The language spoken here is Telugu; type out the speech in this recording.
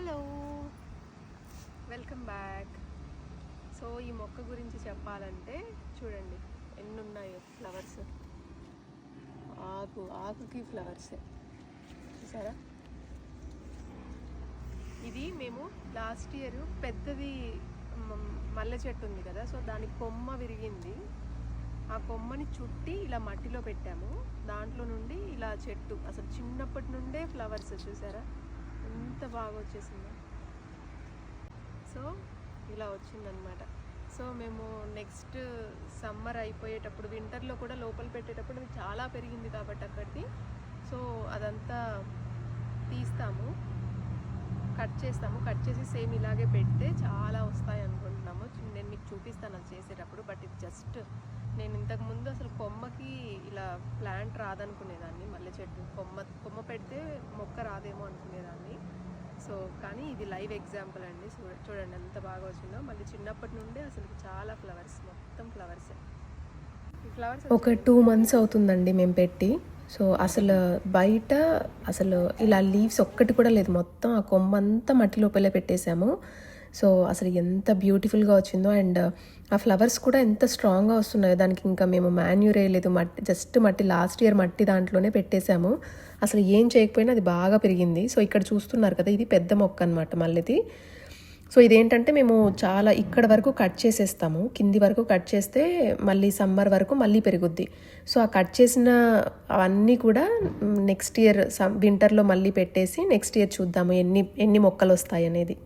హలో వెల్కమ్ బ్యాక్ సో ఈ మొక్క గురించి చెప్పాలంటే చూడండి ఎన్ని ఉన్నాయో ఫ్లవర్స్ ఆకు ఆకుకి ఫ్లవర్సే చూసారా? ఇది మేము లాస్ట్ ఇయర్ పెద్దది మల్లె చెట్టు ఉంది కదా సో దాని కొమ్మ విరిగింది. ఆ కొమ్మని చుట్టి ఇలా మట్టిలో పెట్టాము. దాంట్లో నుండి ఇలా చెట్టు అసలు చిన్నప్పటి నుండే ఫ్లవర్స్ చూసారా? ఎంత బాగా వచ్చేసిందో. సో ఇలా వచ్చిందనమాట సో మేము నెక్స్ట్ సమ్మర్ అయిపోయేటప్పుడు వింటర్లో కూడా లోపల పెట్టేటప్పుడు అది చాలా పెరిగింది కాబట్టి అక్కడిది. సో అదంతా తీస్తాము. కట్ చేస్తాము. కట్ చేసి సేమ్ ఇలాగే పెడితే చాలా వస్తాయి అనుకుంటున్నాము. చిన్న చూపిస్తాను అది చేసేటప్పుడు బట్ ఇది జస్ట్ నేను ఇంతకు ముందు అసలు కొమ్మకి ఇలా ప్లాంట్ రాదనుకునేదాన్ని మల్లె చెట్టు కొమ్మ కొమ్మ పెడితే మొక్క రాదేమో అనుకునేదాన్ని. సో కానీ ఇది లైవ్ ఎగ్జాంపుల్ అండి. చూడ చూడండి ఎంత బాగా వచ్చిందో. మళ్ళీ చిన్నప్పటి నుండే అసలు చాలా ఫ్లవర్స్ మొత్తం ఫ్లవర్సే. ఈ ఫ్లవర్స్ ఒక టూ మంత్స్ అవుతుందండి మేము పెట్టి. సో అసలు బయట అసలు ఇలా లీవ్స్ ఒక్కటి కూడా లేదు. మొత్తం ఆ కొమ్మ అంతా మట్టి లోపలే పెట్టేశాము. సో అసలు ఎంత బ్యూటిఫుల్గా వచ్చిందో అండ్ ఆ ఫ్లవర్స్ కూడా ఎంత స్ట్రాంగ్గా వస్తున్నాయో దానికి ఇంకా మేము మాన్యూర్ వేయలేదు మట్టి జస్ట్ మట్టి లాస్ట్ ఇయర్ మట్టి దాంట్లోనే పెట్టేశాము. అసలు ఏం చేయకపోయినా అది బాగా పెరిగింది. సో ఇక్కడ చూస్తున్నారు కదా ఇది పెద్ద మొక్క అనమాట మళ్ళీది సో ఇదేంటంటే మేము చాలా ఇక్కడ వరకు కట్ చేసేస్తాము. కింది వరకు కట్ చేస్తే మళ్ళీ సమ్మర్ వరకు మళ్ళీ పెరుగుద్ది. సో ఆ కట్ చేసిన అవన్నీ కూడా నెక్స్ట్ ఇయర్ సమ్ వింటర్లో మళ్ళీ పెట్టేసి నెక్స్ట్ ఇయర్ చూద్దాము ఎన్ని ఎన్ని మొక్కలు వస్తాయి అనేది.